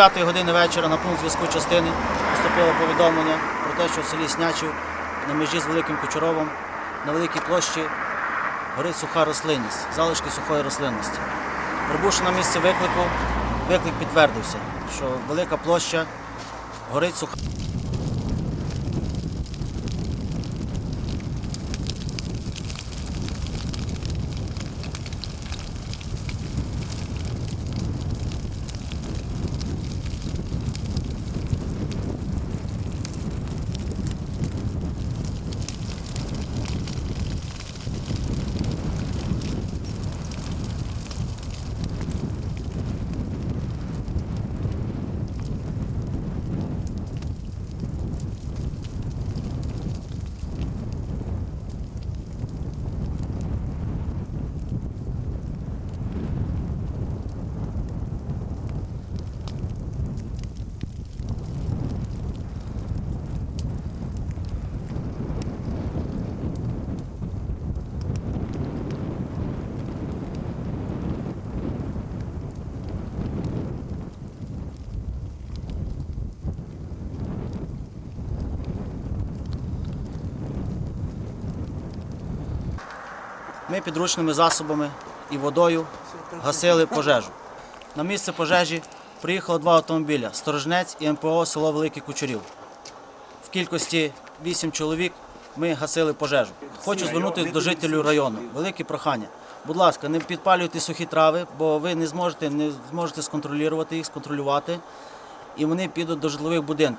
9 години вечора на пункт зв'язку частини поступило повідомлення про те, що в селі Снячів на межі з Великим Кучуровом на великій площі горить суха рослинність, залишки сухої рослинності. Прибувши на місце виклику, виклик підтвердився, що велика площа горить суха. Ми підручними засобами і водою гасили пожежу. На місце пожежі приїхало два автомобіля Сторожнець і МПО село Великий Кучурів. В кількості 8 чоловік ми гасили пожежу. Хочу звернутися до жителів району. Велике прохання. Будь ласка, не підпалюйте сухі трави, бо ви не зможете, не зможете сконтролювати їх, сконтролювати, і вони підуть до житлових будинків.